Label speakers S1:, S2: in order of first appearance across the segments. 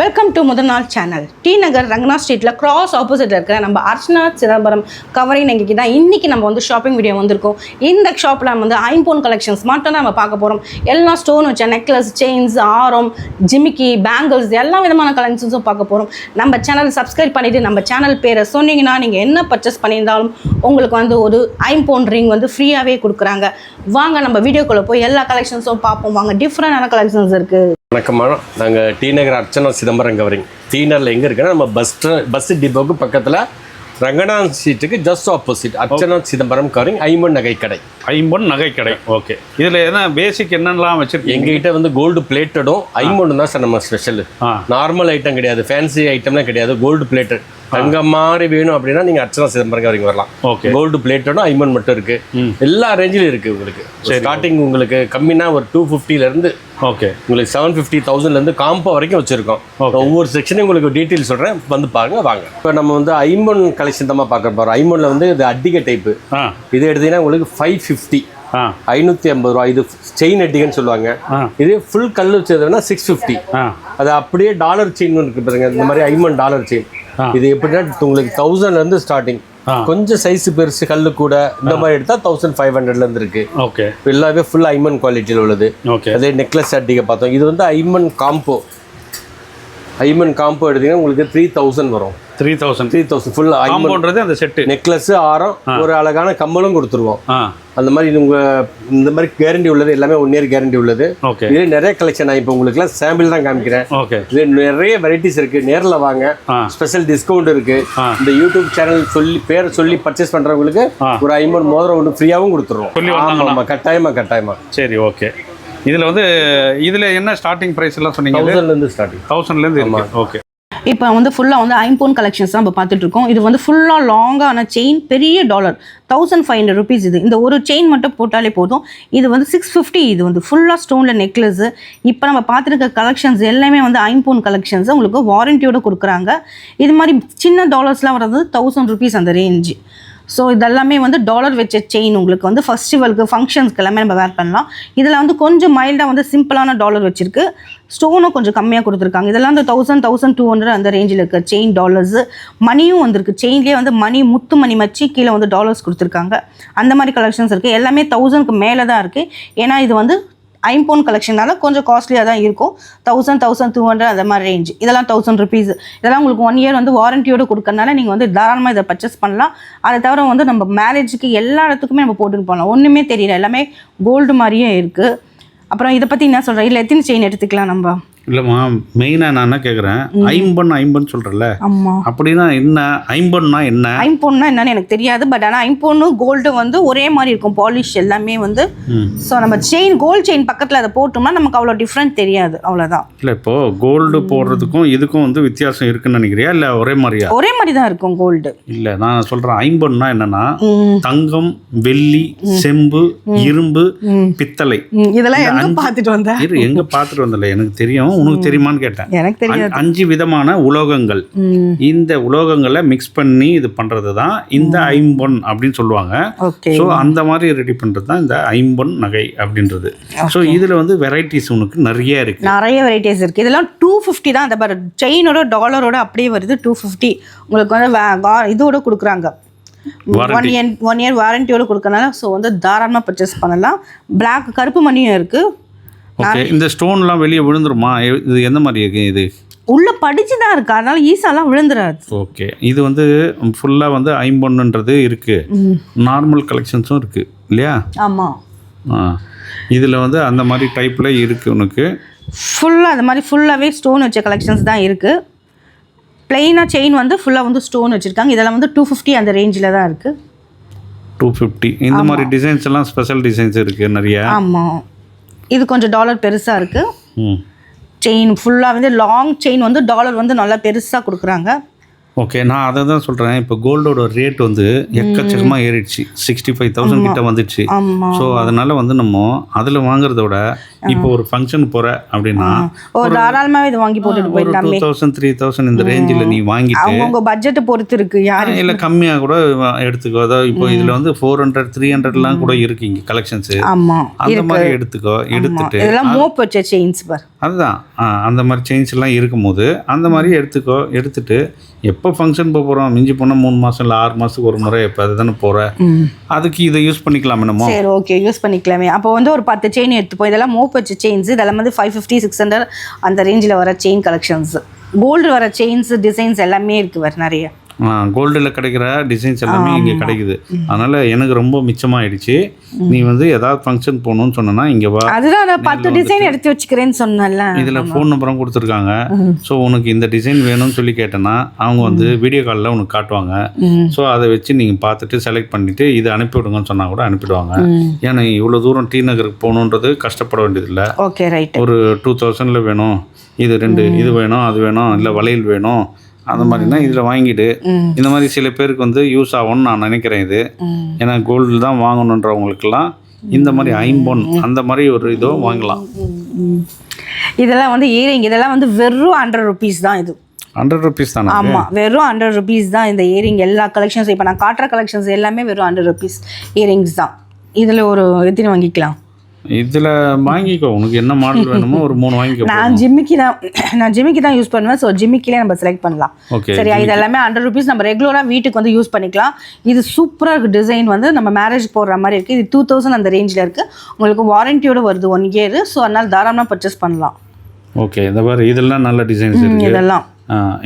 S1: Welcome to முதல் நாள் channel D நகர் ரங்கனா ஸ்ட்ரீட்டில் கிராஸ் ஆப்போசிட்டில் இருக்கிற நம்ம அர்ச்சனா சிதம்பரம் கவரிங் நகைக்கு தான் இன்றைக்கி நம்ம வந்து ஷாப்பிங் வீடியோ வந்திருக்கோம். இந்த ஷாப்பில் நம்ம வந்து ஐம்போன் கலெக்ஷன்ஸ் மட்டும் தான் நம்ம பார்க்க போகிறோம் எல்லா ஸ்டோன் வச்ச நெக்லஸ் செயின்ஸ் ஆரம் ஜிமிக்கி பேங்கிள்ஸ் எல்லா விதமான கலெக்ஷன்ஸும் பார்க்க போகிறோம் நம்ம சேனல் சப்ஸ்கிரைப் பண்ணிவிட்டு நம்ம சேனல் பேரை சொன்னீங்கன்னா நீங்கள் என்ன பர்ச்சேஸ் பண்ணியிருந்தாலும் உங்களுக்கு வந்து ஒரு ஐம்போன் ரிங் வந்து ஃப்ரீயாகவே கொடுக்குறாங்க. வாங்க நம்ம வீடியோக்குள்ளே போய் எல்லா கலெக்ஷன்ஸும் பார்ப்போம். வாங்க டிஃப்ரெண்டான கலெக்ஷன்ஸ் இருக்குது
S2: வணக்கம்மா நாங்கள் T Nagar Archana Chidambaram covering. T நகரில் எங்கே இருக்குன்னா நம்ம பஸ் பஸ் டிப்போக்கு பக்கத்தில் Ranganath ஸ்ட்ரீட்டுக்கு just opposite Archana Chidambaram covering Ayman நகை கடை
S3: ஐம்பொன் நகைக்கடை. ஓகே இதில் என்ன பேசிக் என்னென்னலாம் வச்சுருக்கீங்க?
S2: எங்ககிட்ட வந்து கோல்டு பிளேட்டடும் ஐமன் தான் சார் நம்ம ஸ்பெஷல் நார்மல் ஐட்டம் கிடையாது. ஃபேன்சி ஐட்டம்லாம் கிடையாது. கோல்டு பிளேட்டட் தங்கம் மாதிரி வேணும் அப்படின்னா நீங்கள் அர்ச்சனா சிதம்பரம் கவரிங் வரலாம்.
S3: ஓகே
S2: கோல்டு பிளேட்டடும் ஐமன் மட்டும் இருக்கு. எல்லா ரேஞ்சிலும் இருக்கு உங்களுக்கு. ஸ்டார்டிங் உங்களுக்கு கம்மினா ஒரு டூ இருந்து
S3: ஓகே
S2: உங்களுக்கு செவன் ஃபிஃப்டி தௌசண்ட்லேருந்து காம்போ வரைக்கும் வச்சுருக்கோம். ஒவ்வொரு செக்ஷனையும் உங்களுக்கு டீட்டெயில் சொல்கிறேன் வந்து பாருங்க வாங்க. இப்போ நம்ம வந்து ஐமன் கலெக்ஷன் தான் பார்க்க போகிறோம் ஐமனில் வந்து இது அட்டிகை டைப்பு. இது எடுத்தீங்கன்னா உங்களுக்கு ஃபைவ் ஃபிஃப்டி ஐநூற்றி ஐம்பது ரூபா. இது செயின் அட்டிகன்னு சொல்லுவாங்க. இது ஃபுல் கல் வச்சதுன்னா சிக்ஸ் ஃபிஃப்டி அது அப்படியே டாலர் செயின் இருக்கு பாருங்க. இந்த மாதிரி ஐமன் டாலர் செயின். இது எப்படின்னா உங்களுக்கு தௌசண்ட்லேருந்து ஸ்டார்டிங்
S3: ஆ.
S2: கொஞ்சம் சைஸ் பெருசு கல்லு கூட இந்த மாதிரி எடுத்தால் தௌசண்ட் ஃபைவ் ஹண்ட்ரட்லேருந்து இருக்கு.
S3: ஓகே.
S2: எல்லாமே ஃபுல் ஐமன் குவாலிட்டியில் உள்ளது.
S3: ஓகே.
S2: அதே நெக்லஸ் அட்டிகை பார்த்தோம். இது வந்து ஐமன் காம்போ ஐமன் காம்போ எடுத்தீங்கன்னா உங்களுக்கு த்ரீ தௌசண்ட் வரும்.
S3: Three thousand
S2: three thousand full
S3: காம்பவுண்ட்றது அந்த செட்டு
S2: நெக்லஸ் ஆரம் ஒரு அழகான கம்மலும் கொடுத்துருவோம். அந்த மாதிரி இது உங்க இந்த மாதிரி கேரண்டி உள்ளது எல்லாமே ஒன் இயர் கேரண்டி உள்ளது.
S3: ஓகே
S2: இது நிறைய கலெக்ஷன் இப்போ உங்களுக்குலாம் சாம்பிள் தான் காமிக்கிறேன்.
S3: ஓகே
S2: இது நிறைய வெரைட்டிஸ் இருக்கு நேர்ல வாங்க. ஸ்பெஷல் டிஸ்கவுண்ட் இருக்கு.
S3: ஆ.
S2: இந்த யூடியூப் சேனல் சொல்லி பேரை சொல்லி பர்ச்சேஸ் பண்றவங்களுக்கு
S3: ஆ.
S2: ஒரு ஐம்பது மோதிரம் ஒன்று ஃப்ரீயாவும் கொடுத்துருவோம்.
S3: சொல்லி
S2: ஆமா
S3: வந்தாங்கன்னா.
S2: ஆமா கட்டாயமா கட்டாயமா.
S3: சரி ஓகே இதில் வந்து இதில் என்ன ஸ்டார்டிங் ப்ரைஸ் எல்லாம் சொன்னீங்க
S2: தௌசண்ட்ல இருந்து ஸ்டார்டிங்
S3: தௌசண்ட்லேருந்து இருக்கு. ஓகே
S1: இப்போ வந்து ஃபுல்லாக வந்து ஐம்போன் கலெக்ஷன்ஸ் தான் நம்ம பார்த்துட்டு இருக்கோம். இது வந்து ஃபுல்லாக லாங்கான செயின் பெரிய dollar thousand five hundred rupees இது. இந்த ஒரு செயின் மட்டும் போட்டாலே போதும். இது வந்து சிக்ஸ் ஃபிஃப்டி இது வந்து ஃபுல்லாக ஸ்டோனில் நெக்லஸ் இப்போ நம்ம பார்த்துருக்க கலெக்ஷன்ஸ் எல்லாமே வந்து ஐம்போன் கலெக்ஷன்ஸ் உங்களுக்கு வாரண்டியோட கொடுக்குறாங்க. இது மாதிரி சின்ன டாலர்ஸ்லாம் வர்றது தௌசண்ட் ருபீஸ் அந்த ரேஞ்சு ஸோ இதெல்லாமே வந்து டாலர் வச்ச செயின் உங்களுக்கு வந்து ஃபெஸ்டிவலுக்கு ஃபங்க்ஷன்ஸ்க்கு எல்லாமே நம்ம வேர் பண்ணலாம். இதில் வந்து கொஞ்சம் மைல்டாக வந்து சிம்பிளான டாலர் வச்சுருக்கு. ஸ்டோனும் கொஞ்சம் கம்மியாக கொடுத்துருக்காங்க. இதெல்லாம் வந்து தௌசண்ட் தௌசண்ட் டூ ஹண்ட்ரட் அந்த ரேஞ்சில் இருக்க செயின் டாலர்ஸு மணியும் வந்திருக்கு. செயின்லேயே வந்து மணி முத்து மணி மச்சி கீழே வந்து டாலர்ஸ் கொடுத்துருக்காங்க. அந்த மாதிரி கலெக்ஷன்ஸ் இருக்குது எல்லாமே தௌசண்ட்க்கு மேலே தான் இருக்குது ஏன்னா இது வந்து ஐம்போன் கலெக்ஷனால கொஞ்சம் காஸ்ட்லியாக தான் இருக்கும். தௌசண்ட் தௌசண்ட் டூ ஹண்ட்ரட் அந்த மாதிரி ரேஞ்ச் இதெல்லாம் தௌசண்ட் ருபீஸ் இதெல்லாம் உங்களுக்கு ஒன் இயர் வந்து வாரண்டியோட கொடுக்கறனால நீங்கள் வந்து தாராளமாக இதை பர்ச்சேஸ் பண்ணலாம். அதை தவிர வந்து நம்ம மேரேஜுக்கு எல்லா இடத்துக்குமே நம்ம போட்டுட்டு போகலாம். ஒன்றுமே தெரியல. எல்லாமே கோல்டு மாதிரியே இருக்குது அப்புறம் இதை பற்றி என்ன சொல்கிறேன் இல்லை எத்தனை செயின் எடுத்துக்கலாம் நம்ம.
S3: இல்லைம்மா மெயினாக நான் என்ன கேட்குறேன் ஐம்பொன் ஐம்பொன் சொல்கிறல்ல
S1: ஆமாம்
S3: அப்படின்னா என்ன? ஐம்பொன்னா என்ன?
S1: ஐம்போன்னா என்னன்னு எனக்கு தெரியாது பட் ஆனால் ஐம்போன்னு கோல்டு வந்து ஒரே மாதிரி இருக்கும் பாலிஷ் எல்லாமே வந்து. ஸோ நம்ம செயின் கோல்டு செயின் பக்கத்தில் அதை போட்டோம்னா நமக்கு அவ்வளோ டிஃப்ரெண்ட் தெரியாது அவ்வளோதான்
S3: இல்லை இப்போ கோல்டு போடுறதுக்கும் இதுக்கும் வந்து வித்தியாசம் இருக்குன்னு நினைக்கிறியா? இல்லை ஒரே மாதிரியா?
S1: ஒரே மாதிரி தான் இருக்கும் கோல்டு
S3: இல்லை நான் சொல்கிறேன் ஐம்பொன்னா என்னன்னா தங்கம் வெள்ளி செம்பு இரும்பு பித்தளை.
S1: இதெல்லாம் எங்க பார்த்துட்டு வந்தேன்
S3: எங்க பார்த்துட்டு வந்தல எனக்கு தெரியும் உனக்கு தெரியுமான்னு கேட்டேன்.
S1: எனக்கு தெரியாது.
S3: அஞ்சு- விதமான உலோகங்கள். இந்த உலோகங்களை மிக்ஸ் பண்ணி இது பண்றது தான் இந்த ஐம்பொன் அப்படின்னு சொல்லுவாங்க. ஸோ அந்த மாதிரி ரெடி பண்றது தான் இந்த ஐம்பொன் நகை அப்படின்றது. ஸோ இதுல வந்து வெரைட்டிஸ் உனக்கு நிறைய இருக்கு.
S1: நிறைய வெரைட்டிஸ் இருக்குது இதெல்லாம் டூ ஃபிஃப்டி தான். அந்த பாரு செயினோட டாலரோட அப்படியே வருது டூ ஃபிஃப்டி உங்களுக்கு வந்து இதோட கொடுக்குறாங்க. ஒன் இயர் ஒன் இயர் வாரண்டியோட கொடுக்கறனால ஸோ வந்து தாராளமாக பர்ச்சேஸ் பண்ணலாம். பிளாக் கருப்பு மணியும் இருக்குது
S3: ஓகே இந்த ஸ்டோன்லாம் வெளியே விழுந்துருமா? இது எந்த மாதிரி இருக்கு இது?
S1: உள்ள படிச்சு தான் இருக்கு அதனால ஈஸாலாம் விழுந்துடாது
S3: ஓகே இது வந்து ஃபுல்லாக வந்து ஐம்பொன்னுன்றது இருக்கு. நார்மல் கலெக்ஷன்ஸும் இருக்கு இல்லையா?
S1: ஆமாம்
S3: ஆ. இதில் வந்து அந்த மாதிரி டைப்பில் இருக்குது உனக்கு.
S1: ஃபுல்லாக அந்த மாதிரி ஃபுல்லாகவே ஸ்டோன் வச்ச கலெக்ஷன்ஸ் தான் இருக்குது பிளெயினாக செயின் வந்து ஃபுல்லாக வந்து ஸ்டோன் வச்சுருக்காங்க. இதெல்லாம் வந்து டூ ஃபிஃப்டி அந்த ரேஞ்சில் தான் இருக்குது
S3: டூ ஃபிஃப்டி இந்த மாதிரி டிசைன்ஸ் எல்லாம் ஸ்பெஷல் டிசைன்ஸ் இருக்குது நிறைய.
S1: ஆமாம் இது கொஞ்சம் டாலர் பெருசாக இருக்குது
S3: ம்.
S1: செயின் ஃபுல்லாக வந்து லாங் செயின் வந்து டாலர் வந்து நல்லா பெருசாக கொடுக்குறாங்க.
S3: ஓகே நான் அதை தான் சொல்கிறேன் இப்போ கோல்டோட ரேட் வந்து எக்கச்சக்கமாக ஏறிடுச்சு. சிக்ஸ்டி ஃபைவ் தௌசண்ட் கிட்ட வந்துடுச்சு. ஸோ அதனால வந்து நம்ம அதில் வாங்குறத விட இப்போ ஒரு ஃபங்க்ஷன் போகிற அப்படின்னா
S1: ஒரு தாராளமாகவே இது வாங்கி போட்டுட்டு போயிடலாம்.
S3: டூ தௌசண்ட் த்ரீ தௌசண்ட் இந்த ரேஞ்சில் நீ வாங்கிட்டு
S1: அவங்கவுங்க பட்ஜெட்டை பொறுத்து இருக்கு யாரு
S3: இல்லை கம்மியாக கூட எடுத்துக்கோ. அதாவது இப்போ இதில் வந்து ஃபோர் ஹண்ட்ரட் த்ரீ ஹண்ட்ரட்லாம் கூட இருக்கு இங்கே கலெக்ஷன்ஸு
S1: ஆமாம்
S3: அந்த மாதிரி எடுத்துக்கோ எடுத்துட்டு
S1: இதெல்லாம் மோப் வச்ச செயின்ஸ் பார்.
S3: அதுதான். அந்த மாதிரி செயின்ஸ் எல்லாம் இருக்கும்போது அந்த மாதிரி எடுத்துக்கோ எடுத்துட்டு எப்போ ஃபங்க்ஷன் போக போகிறோம் மிஞ்சி போனால் மூணு மாதம் இல்லை ஆறு மாதத்துக்கு ஒரு முறை எப்போ அதுதானே போகிற அதுக்கு இதை யூஸ் பண்ணிக்கலாம் என்னமோ.
S1: சரி ஓகே யூஸ் பண்ணிக்கலாமே. அப்போ வந்து ஒரு பத்து செயின் எடுத்துப்போம் இதெல்லாம் மோப் வச்ச செயின்ஸ் இதெல்லாம் வந்து ஃபைவ் ஃபிஃப்டி சிக்ஸ் ஹண்ட்ரட் அந்த ரேஞ்சில் வர செயின் கலெக்ஷன்ஸ் கோல்டு வர செயின்ஸ் டிசைன்ஸ் எல்லாமே இருக்கு வேறு நிறைய.
S3: கோல்டில் கிடைக்கிற டிசைன்ஸ் எல்லாமே இங்கே கிடைக்குது. அதனால் எனக்கு ரொம்ப மிச்சமாயிடுச்சு. நீ வந்து ஏதாவது ஃபங்க்ஷன் போகணும்னு சொன்னனா இங்கே வா.
S1: அதுதான் பத்து டிசைன் எடுத்து வச்சுக்கிறேன்னு சொன்னேன்ல.
S3: இதில் ஃபோன் நம்பரும் கொடுத்துருக்காங்க. ஸோ உனக்கு இந்த டிசைன் வேணும்னு சொல்லி கேட்டேன்னா அவங்க வந்து வீடியோ காலில் உனக்கு காட்டுவாங்க. ஸோ அதை வச்சு நீங்கள் பார்த்துட்டு செலக்ட் பண்ணிவிட்டு இதை அனுப்பிவிடுங்கன்னு சொன்னால் கூட அனுப்பிடுவாங்க. ஏன்னா இவ்வளோ தூரம் டி நகருக்கு போகணுன்றது கஷ்டப்பட வேண்டியதில்லை.
S1: ஓகே ரைட்
S3: ஒரு டூ தௌசண்டில் வேணும். இது ரெண்டு இது வேணும் அது வேணும் இல்லை வளையல் வேணும். அந்த மாதிரினா இதில் வாங்கிட்டு இந்த மாதிரி சில பேருக்கு வந்து யூஸ் ஆகும்னு நான் நினைக்கிறேன் இது. ஏன்னா கோல்டு தான் வாங்கணுன்றவங்களுக்கெல்லாம் இந்த மாதிரி ஐம்பொன் அந்த மாதிரி ஒரு இதோ வாங்கலாம்.
S1: இதெல்லாம் வந்து இயரிங் இதெல்லாம் வந்து வெறும் ஹண்ட்ரட் ருபீஸ் தான் இது.
S3: ஹண்ட்ரட் ருபீஸ் தானே
S1: ஆமா வெறும் ஹண்ட்ரட் ருபீஸ் தான் இந்த இயரிங் எல்லா கலெக்ஷன்ஸ் இப்போ நான் காட்டுற கலெக்ஷன்ஸ் எல்லாமே வெறும் ஹண்ட்ரட் ருபீஸ் இயரிங்ஸ் தான். இதுல ஒரு எத்தனை வாங்கிக்கலாம்?
S3: இதில் வாங்கிக்கோ. உனக்கு என்ன மாடல் வேணுமோ ஒரு மூணு வாங்கிக்கோ
S1: நான் ஜிம்மிக்கு தான் நான் ஜிம்மிக்கு தான் யூஸ் பண்ணுவேன். ஸோ ஜிம்மிக்கிலே நம்ம செலக்ட் பண்ணலாம்.
S3: ஓகே
S1: சரியா இது எல்லாமே ஹண்ட்ரட் ருபீஸ் நம்ம ரெகுலராக வீட்டுக்கு வந்து யூஸ் பண்ணிக்கலாம். இது சூப்பராக இருக்குது டிசைன் வந்து நம்ம மேரேஜ் போடுற மாதிரி இருக்குது இது டூ தௌசண்ட் அந்த ரேஞ்சில் இருக்குது உங்களுக்கு வாரண்டியோட வருது ஒன் இயர் ஸோ அதனால் தாராளமாக பர்ச்சேஸ் பண்ணலாம்.
S3: ஓகே இந்த மாதிரி இதெல்லாம் நல்ல டிசைன்ஸ் இருக்கு.
S1: இதெல்லாம்.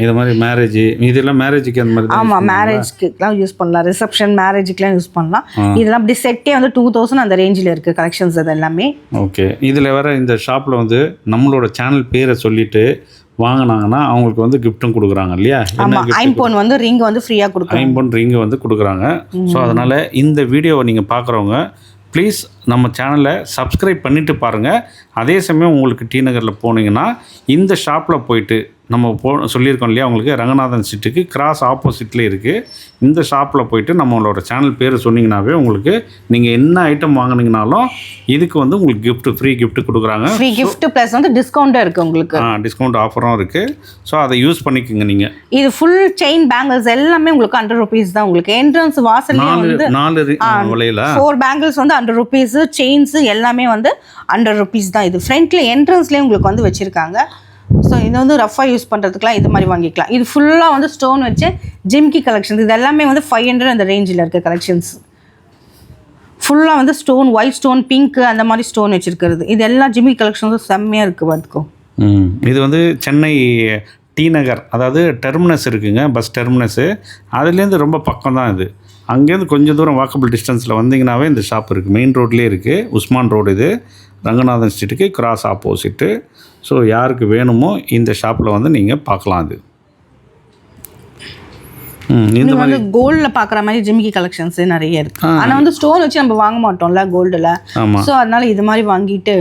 S3: இது மாதிரி மேரேஜ் இதெல்லாம் மேரேஜுக்கு அந்த மாதிரி
S1: ஆமாம் மேரேஜ்க்குலாம் யூஸ் பண்ணலாம். ரிசப்ஷன் மேரேஜுக்குலாம் யூஸ் பண்ணலாம். இதெல்லாம் அப்படி செட்டே வந்து டூ தௌசண்ட் அந்த ரேஞ்சில் இருக்குது கலெக்ஷன்ஸ் அது எல்லாமே
S3: ஓகே இதில் வர இந்த ஷாப்பில் வந்து நம்மளோட சேனல் பேரை சொல்லிட்டு வாங்கினாங்கன்னா அவங்களுக்கு வந்து கிஃப்ட்டும் கொடுக்குறாங்க இல்லையா?
S1: ஐம்போன் வந்து ரிங் வந்து ஃப்ரீயாக கொடுக்குறோம்
S3: ஐம்பொன் ரிங்கு வந்து கொடுக்குறாங்க. ஸோ அதனால் இந்த வீடியோவை நீங்கள் பார்க்குறவங்க ப்ளீஸ் நம்ம சேனலை சப்ஸ்கிரைப் பண்ணிவிட்டு பாருங்கள் அதே சமயம் உங்களுக்கு டி நகரில் போனீங்கன்னா இந்த ஷாப்பில் போயிட்டு நம்ம போ சொல்லியிருக்கோம் இல்லையா உங்களுக்கு ரங்கநாதன் ஸ்ட்ரீட்டுக்கு கிராஸ் ஆப்போசிட்லேயே இருக்குது இந்த ஷாப்பில் போயிட்டு நம்மளோட சேனல் பேர் சொன்னீங்கன்னாவே உங்களுக்கு நீங்கள் என்ன ஐட்டம் வாங்குனீங்கனாலும் இதுக்கு வந்து உங்களுக்கு gift ஃப்ரீ gift கொடுக்குறாங்க.
S1: ஃப்ரீ gift ப்ளஸ் வந்து டிஸ்கவுண்ட்டும் இருக்குது உங்களுக்கு.
S3: டிஸ்கவுண்ட் ஆஃபரும் இருக்குது ஸோ அதை யூஸ் பண்ணிக்கோங்க நீங்கள்
S1: இது ஃபுல் செயின் பேங்கிள்ஸ் எல்லாமே உங்களுக்கு ஹண்ட்ரட் ருபீஸ் தான். உங்களுக்கு என்ட்ரன்ஸ் வாசல்லே
S3: நாலு நாலு விலையில.
S1: ஃபோர் பேங்கிள்ஸ் வந்து ஹண்ட்ரட் ருபீஸ் செயின்ஸு எல்லாமே வந்து ஹண்ட்ரட் ருபீஸ் தான் இது. ஃப்ரண்ட்டில் என்ட்ரன்ஸ்லேயே உங்களுக்கு வந்து வச்சுருக்காங்க. ஸோ இது வந்து ரஃபாக யூஸ் பண்ணுறதுக்குலாம் இது மாதிரி வாங்கிக்கலாம். இது ஃபுல்லாக வந்து ஸ்டோன் வச்சு ஜிம்கி கலெக்ஷன்ஸ் இது எல்லாமே வந்து ஃபைவ் ஹண்ட்ரட் அந்த ரேஞ்சில் இருக்க கலெக்ஷன்ஸ் ஃபுல்லாக வந்து ஸ்டோன் ஒயிட் ஸ்டோன் பிங்க் அந்த மாதிரி ஸ்டோன் வச்சுருக்கிறது. இது எல்லாம் ஜிம்மி கலெக்ஷன்ஸும் செம்மையாக இருக்குது பார்த்துக்கோ
S3: இது வந்து சென்னை டி நகர் அதாவது டெர்மினஸ் இருக்குங்க பஸ் டெர்மினஸ்ஸு அதுலேருந்து ரொம்ப பக்கம் தான் இது. அங்கேருந்து கொஞ்சம் தூரம் வாக்கபிள் டிஸ்டன்ஸில் வந்தீங்கன்னாவே இந்த ஷாப் இருக்குது மெயின் ரோட்லேயே இருக்குது உஸ்மான் ரோடு இது. ரங்கநாதன் ஸ்ட்ரீட்டுக்கு கிராஸ் ஆப்போசிட்டு ஸோ யாருக்கு வேணுமோ இந்த ஷாப்பில் வந்து நீங்கள் பார்க்கலாம் அது. இந்த
S1: வந்து கோல்டில் பார்க்குற மாதிரி ஜிமிக்கி கலெக்ஷன்ஸ் நிறைய இருக்கு. ஆனால் வந்து ஸ்டோன் வச்சு நம்ம வாங்க மாட்டோம்ல கோல்டில் ஸோ அதனால இது மாதிரி வாங்கிட்டு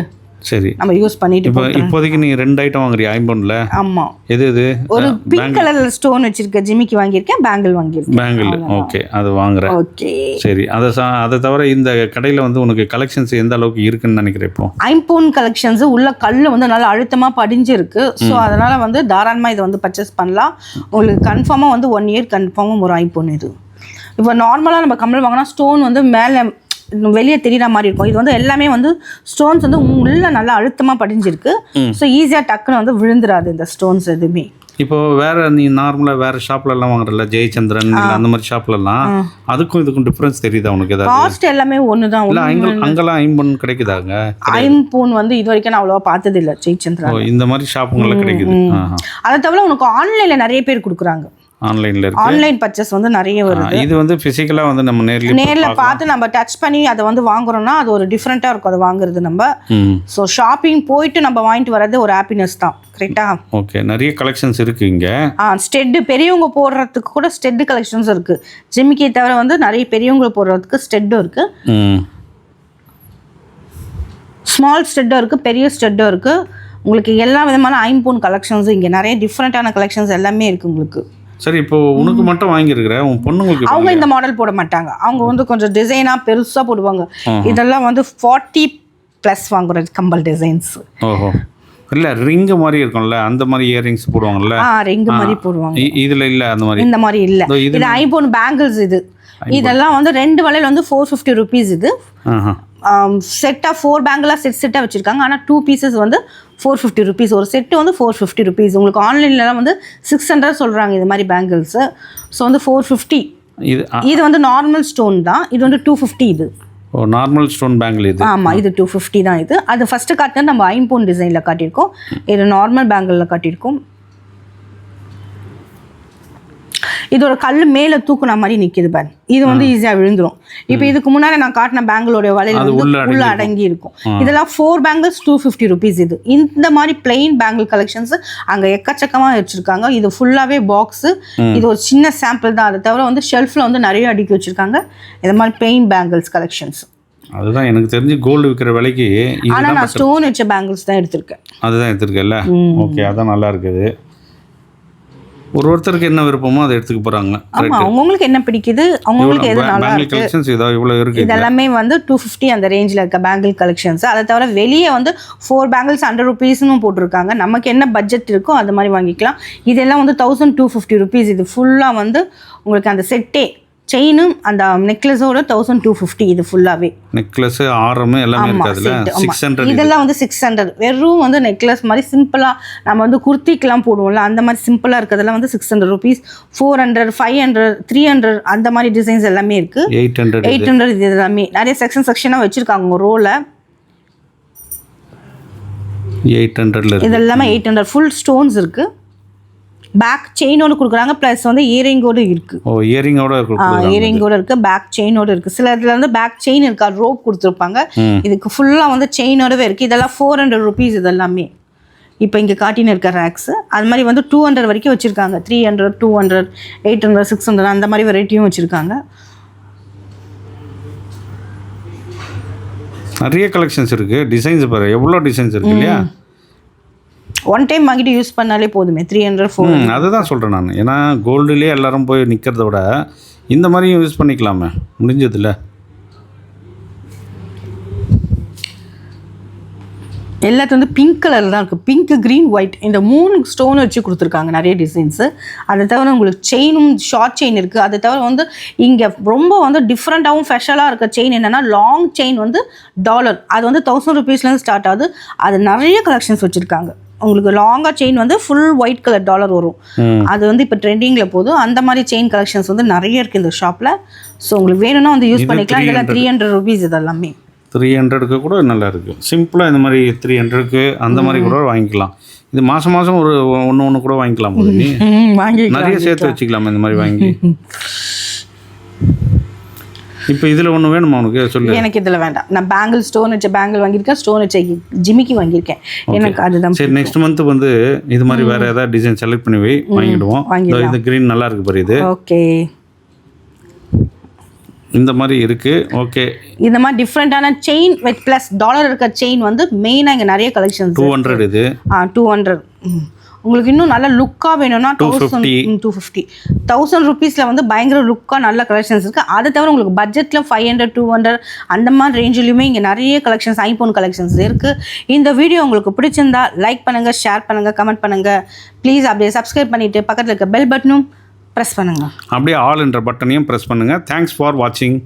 S3: சரி.
S1: நம்ம யூஸ் பண்ணிட்டு
S3: இப்போ இப்போதைக்கு நீங்கள் ரெண்டு ஐட்டம் வாங்குறியா? ஐம்பொன்னில்?
S1: ஆமா.
S3: எது இது
S1: ஒரு பிங்க் கலர்ல ஸ்டோன் வச்சிருக்க ஜிமிக்கி வாங்கியிருக்கேன் பேங்கிள் வாங்கியிருக்கேன்.
S3: பேங்கிள் ஓகே அது வாங்குறேன்.
S1: ஓகே.
S3: சரி அதை அதை தவிர இந்த கடையில் வந்து உனக்கு கலெக்ஷன்ஸ் எந்த அளவுக்கு இருக்குன்னு நினைக்கிறேன் இப்போ?
S1: ஐம்பவுன் கலெக்ஷன்ஸ் உள்ள கல் வந்து நல்லா அழுத்தமா படிஞ்சிருக்கு. ஸோ அதனால வந்து தாராளமா இதை வந்து பர்ச்சேஸ் பண்ணலாம். உங்களுக்கு கன்ஃபார்மா வந்து ஒன் இயர் கன்ஃபார்மாக ஒரு ஐம்பவுன் இது. இப்போ நார்மலாக நம்ம கம்மல் வாங்கினா ஸ்டோன் வந்து மேலே வெளியே தெரியுற மாதிரி இருக்கும். இது வந்து எல்லாமே வந்து ஸ்டோன்ஸ் வந்து உள்ள நல்லா அழுத்தமா படிஞ்சிருக்கு. ஸோ ஈஸியாக டக்குன்னு வந்து விழுந்துராது இந்த ஸ்டோன்ஸ் எதுவுமே.
S3: இப்போ வேற நீ நார்மலாக வேற ஷாப்ல எல்லாம் வாங்குறல ஜெயச்சந்திரன் அந்த மாதிரி ஷாப்லலாம் அதுக்கும் இதுக்கும் டிஃப்ரென்ஸ் தெரியுதா உனக்கு ஏதாவது?
S1: காஸ்ட் எல்லாமே ஒன்று தான்
S3: அங்கெல்லாம் ஐம்பொன் கிடைக்குதாங்க?
S1: ஐம்பூன் வந்து இது வரைக்கும் நான் அவ்வளோவா பார்த்தது இல்லை ஜெயச்சந்திரா
S3: ஓ இந்த மாதிரி ஷாப்புங்களில் கிடைக்குது.
S1: அதை தவிர உனக்கு ஆன்லைனில் நிறைய பேர் கொடுக்குறாங்க.
S3: ஆன்லைனில் இருக்கு.
S1: ஆன்லைன் பர்ச்சேஸ் வந்து நிறைய வருது.
S3: இது வந்து ஃபிசிக்கலாக வந்து நம்ம நேர்லயே
S1: நேரில் பார்த்து நம்ம டச் பண்ணி அதை வந்து வாங்குறோம்னா அது ஒரு டிஃப்ரெண்ட்டாக இருக்கும். அதை வாங்குறது நம்ம. ஸோ ஷாப்பிங் போயிட்டு நம்ம வாங்கிட்டு வர்றது ஒரு ஹாப்பினஸ் தான். கரெக்டா
S3: ஓகே நிறைய கலெக்ஷன்ஸ் இருக்கு இங்கே.
S1: ஆ ஸ்டெட்டு பெரியவங்க போடுறதுக்கு கூட ஸ்டெட்டு கலெக்ஷன்ஸ் இருக்குது ஜிமிக்கி தவிர வந்து நிறைய பெரியவங்க போடுறதுக்கு ஸ்டெட்டும் இருக்குது
S3: ம்.
S1: ஸ்மால் ஸ்டெட்டும் இருக்குது பெரிய ஸ்டெட்டும் இருக்குது உங்களுக்கு எல்லா விதமான ஐம்பூன் கலெக்ஷன்ஸும் இங்கே. நிறைய டிஃப்ரெண்ட்டான கலெக்ஷன்ஸ் எல்லாமே இருக்குது உங்களுக்கு.
S3: சரி இப்போ உனக்கு மட்டும் வாங்கியிருக்கிற உன் பொண்ணுங்களுக்கு
S1: அவங்க இந்த மாடல் போட மாட்டாங்க. அவங்க வந்து கொஞ்சம் டிசைனாக பெருசாக போடுவாங்க. இதெல்லாம் வந்து ஃபார்ட்டி ப்ளஸ் வாங்குற கம்பல் டிசைன்ஸ்
S3: ஓஹோ. இல்லை ரிங்கு மாதிரி இருக்கும்ல அந்த மாதிரி இயரிங்ஸ் போடுவாங்கல்ல?
S1: ஆ ரிங் மாதிரி போடுவாங்க.
S3: இதுல இல்ல அந்த மாதிரி?
S1: இந்த மாதிரி இல்லை.
S3: இதோ
S1: ஐபோன் பேங்கிள்ஸ் இது. இதெல்லாம் வந்து ரெண்டு வளையல் வந்து ஃபோர் ஃபிஃப்டி ருபீஸ் இது. செட்டாக ஃபோர் பேங்கிளாக செட் செட்டாக வச்சுருக்காங்க. ஆனால் டூ பீசஸ் வந்து ஃபோர் ஃபிஃப்டி ருபீஸ் ஒரு செட்டு வந்து ஃபோர் ஃபிஃப்டி ருபீஸ் உங்களுக்கு ஆன்லைன்லலாம் வந்து சிக்ஸ் ஹண்ட்ரட் சொல்கிறாங்க இது மாதிரி பேங்கிள்ஸு ஸோ வந்து ஃபோர் ஃபிஃப்டி
S3: இது
S1: இது வந்து நார்மல் ஸ்டோன் தான். இது வந்து டூ ஃபிஃப்டி இது.
S3: ஓ நார்மல் ஸ்டோன் பேங்கிள் இது.
S1: ஆமாம் இது டூ ஃபிஃப்டி தான் இது. அது ஃபஸ்ட்டு காட்டினது நம்ம ஐம்போன் டிசைனில் காட்டியிருக்கோம். இது நார்மல் பேங்கிளில் காட்டியிருக்கோம். இதோட கல் மேலே தூக்குன மாதிரி நிற்கிது பாரு. இது வந்து ஈஸியாக விழுந்துரும். இப்போ இதுக்கு முன்னாடி நான் காட்டின பேங்கிளோட வலையில் வந்து
S3: உள்ள
S1: அடங்கி இருக்கும் இதெல்லாம் four bangles two fifty rupees இது. இந்த மாதிரி பிளெயின் பேங்கிள் கலெக்ஷன்ஸ் அங்கே எக்கச்சக்கமாக வச்சுருக்காங்க. இது ஃபுல்லாகவே பாக்ஸு இது ஒரு சின்ன சாம்பிள் தான். அதை தவிர வந்து ஷெல்ஃபில் வந்து நிறைய அடுக்கி வச்சுருக்காங்க. இந்த மாதிரி பிளெயின் பேங்கிள்ஸ் கலெக்ஷன்ஸ்
S3: அதுதான் எனக்கு தெரிஞ்சு கோல்டு விற்கிற விலைக்கு
S1: ஆனால் நான் ஸ்டோன் வச்ச பேங்கிள்ஸ் தான் எடுத்திருக்கேன்.
S3: அதுதான் எடுத்துருக்கல ஓகே அதான் நல்லா இருக்குது. ஒரு ஒருத்தருக்கு என்ன விருப்பமோ அதை எடுத்துக்க போகிறாங்க
S1: ஆமா அவங்கவுங்களுக்கு என்ன பிடிக்குது? அவங்கவுங்களுக்கு எது நல்லா இருக்கு?
S3: கலெக்ஷன்ஸ் இதோ இவ்வளோ இருக்குது
S1: இதெல்லாமே வந்து டூ ஃபிஃப்டி அந்த ரேஞ்சில் இருக்க பேங்கிள் கலெக்ஷன்ஸ் அதை தவிர வெளியே வந்து ஃபோர் பேங்கிள்ஸ் ஹண்ட்ரட் ருபீஸ்னு போட்டிருக்காங்க. நமக்கு என்ன பட்ஜெட் இருக்கோ அது மாதிரி வாங்கிக்கலாம். இதெல்லாம் வந்து தௌசண்ட் டூ ஃபிஃப்டி ருபீஸ் இது ஃபுல்லாக வந்து உங்களுக்கு அந்த செட்டே செயினும் அந்த நெக்லஸோட தௌசண்ட் டூ ஃபிஃப்டி இது ஃபுல்லாகவே
S3: நெக்லஸ் ஆரம் எல்லாமே
S1: ஆமா
S3: இருக்கு அதில்.
S1: செட் ஆமா
S3: சிக்ஸ் ஹண்ட்ரட்
S1: இதெல்லாம் வந்து சிக்ஸ் ஹண்ட்ரட் வெறும் வந்து நெக்லஸ் மாதிரி சிம்பிளா நம்ம வந்து குர்த்திக்கெல்லாம் போடுவோம்ல அந்த மாதிரி சிம்பிளா இருக்கிறதெல்லாம் வந்து six hundred rupees four hundred five hundred three hundred அந்த மாதிரி டிசைன்ஸ் எல்லாமே இருக்கு.
S3: எயிட் ஹண்ட்ரட்
S1: எயிட் ஹண்ட்ரட் இது எல்லாமே. நிறைய செக்ஷன் செக்ஷனாக வச்சிருக்காங்க ஒரு ரோல
S3: எயிட் ஹண்ட்ரட்ல
S1: இது எல்லாமே எயிட் ஹண்ட்ரட் ஃபுல் ஸ்டோன்ஸ் இருக்கு. பேக் செயினோடு கொடுக்குறாங்க. ப்ளஸ் வந்து இயரிங்கோடு இருக்கு.
S3: ஓ இயரிங்கோட இருக்கு
S1: இயரிங்கோட இருக்கு. பேக் செயினோட இருக்கு. சில இதுல வந்து பேக் செயின் இருக்கா? ரோப் கொடுத்துருப்பாங்க. இதுக்கு ஃபுல்லா வந்து செயினோடவே இருக்கு. இதெல்லாம் ஃபோர் ஹண்ட்ரட் ருபீஸ் இதெல்லாமே. இப்போ இங்கே காட்டின்னு இருக்க ரேக்ஸ் அது மாதிரி வந்து டூ ஹண்ட்ரட் வரைக்கும் வச்சுருக்காங்க. Three hundred two hundred eight hundred six hundred அந்த மாதிரி வெரைட்டியும் வச்சுருக்காங்க.
S3: நிறைய கலெக்ஷன்ஸ் இருக்கு. டிசைன்ஸ் பாரு. எவ்வளோ டிசைன்ஸ் இருக்கு இல்லையா?
S1: ஒன் டைம் வாங்கிட்டு யூஸ் பண்ணாலே போதுமே த்ரீ ஹண்ட்ரட் ஃபோர்
S3: அதுதான் சொல்கிறேன் நான். ஏன்னா கோல்டுலேயே எல்லாரும் போய் நிற்கிறத விட இந்த மாதிரியும் யூஸ் பண்ணிக்கலாமே. முடிஞ்சதில்ல
S1: எல்லாத்து வந்து பிங்க் கலர் தான் இருக்குது பிங்க் க்ரீன் ஒயிட் இந்த மூணு ஸ்டோன் வச்சு கொடுத்துருக்காங்க நிறைய டிசைன்ஸு அதை தவிர உங்களுக்கு செயினும் ஷார்ட் செயின் இருக்குது அதை தவிர வந்து இங்கே ரொம்ப வந்து டிஃப்ரெண்ட்டாகவும் ஸ்பெஷலாக இருக்க செயின் என்னென்னா லாங் செயின் வந்து டாலர் அது வந்து தௌசண்ட் ருபீஸ்லேருந்து ஸ்டார்ட் ஆகுது. அது நிறைய கலெக்ஷன்ஸ் வச்சுருக்காங்க. உங்களுக்கு லாங்காக செயின் வந்து ஃபுல் ஒயிட் கலர் டாலர் வரும். அது வந்து இப்போ ட்ரெண்டிங்கில் போதும் அந்த மாதிரி செயின் கலெக்ஷன்ஸ் வந்து நிறைய இருக்குது இந்த ஷாப்பில் ஸோ உங்களுக்கு வேணும்னா வந்து யூஸ் பண்ணிக்கலாம். இதெல்லாம் த்ரீ ஹண்ட்ரட் ருபீஸ் இதெல்லாமே
S3: த்ரீ ஹண்ட்ரடுக்கு கூட நல்லா இருக்குது சிம்பிளாக இந்த மாதிரி த்ரீ ஹண்ட்ரடுக்கு அந்த மாதிரி கூட வாங்கிக்கலாம். இது மாதம் மாதம் ஒரு ஒன்று ஒன்று கூட வாங்கிக்கலாம் நிறைய சேர்த்து வச்சுக்கலாம் இந்த மாதிரி வாங்கி. இப்போ இதில் ஒன்று வேணுமா உனக்கு? சொல்லு.
S1: எனக்கு இதுல வேண்டாம். நான் பேங்கிள் ஸ்டோன் வச்ச பேங்கிள் வாங்கியிருக்கேன் ஸ்டோன் வச்ச ஜிமிக்கி வாங்கியிருக்கேன். எனக்கு அதுதான்
S3: சரி நெக்ஸ்ட் மந்த் வந்து இது மாதிரி வேற ஏதாவது டிசைன் செலக்ட் பண்ணி வை வாங்கிடுவோம். இது கிரீன் நல்லா இருக்கு பாரு இது.
S1: ஓகே.
S3: இந்த மாதிரி இருக்கு. ஓகே
S1: இந்த மாதிரி டிஃப்ரெண்ட்டான செயின் வித் ப்ளஸ் டாலர் இருக்க செயின் வந்து மெயினாக இங்கே நிறைய கலெக்ஷன்ஸ்
S3: டூ ஹண்ட்ரட் இது.
S1: ஆ டூ ஹண்ட்ரட் உங்களுக்கு இன்னும் நல்ல லுக்காக வேணும்னா தௌசண்ட்
S3: 250.
S1: டூ ஃபிஃப்டி தௌசண்ட் ருபீஸில் வந்து பயங்கர லுக்காக நல்ல கலெக்ஷன்ஸ் இருக்குது அதை தவிர உங்களுக்கு பட்ஜெட்டில் ஃபைவ் ஹண்ட்ரட் டூ ஹண்ட்ரட் அந்த மாதிரி ரேஞ்சிலையுமே இங்கே நிறைய கலெக்ஷன்ஸ் ஐபோன் கலெக்ஷன்ஸ் இருக்குது இந்த வீடியோ உங்களுக்கு பிடிச்சிருந்தா லைக் பண்ணுங்கள் ஷேர் பண்ணுங்கள் கமெண்ட் பண்ணுங்கள் ப்ளீஸ் அப்படியே சப்ஸ்கிரைப் பண்ணிவிட்டு பக்கத்தில் இருக்க பெல் பட்டனும் ப்ரெஸ் பண்ணுங்கள்
S3: அப்படியே ஆல் என்ற பட்டனையும் ப்ரெஸ் பண்ணுங்கள் தேங்க்ஸ் ஃபார் வாட்சிங்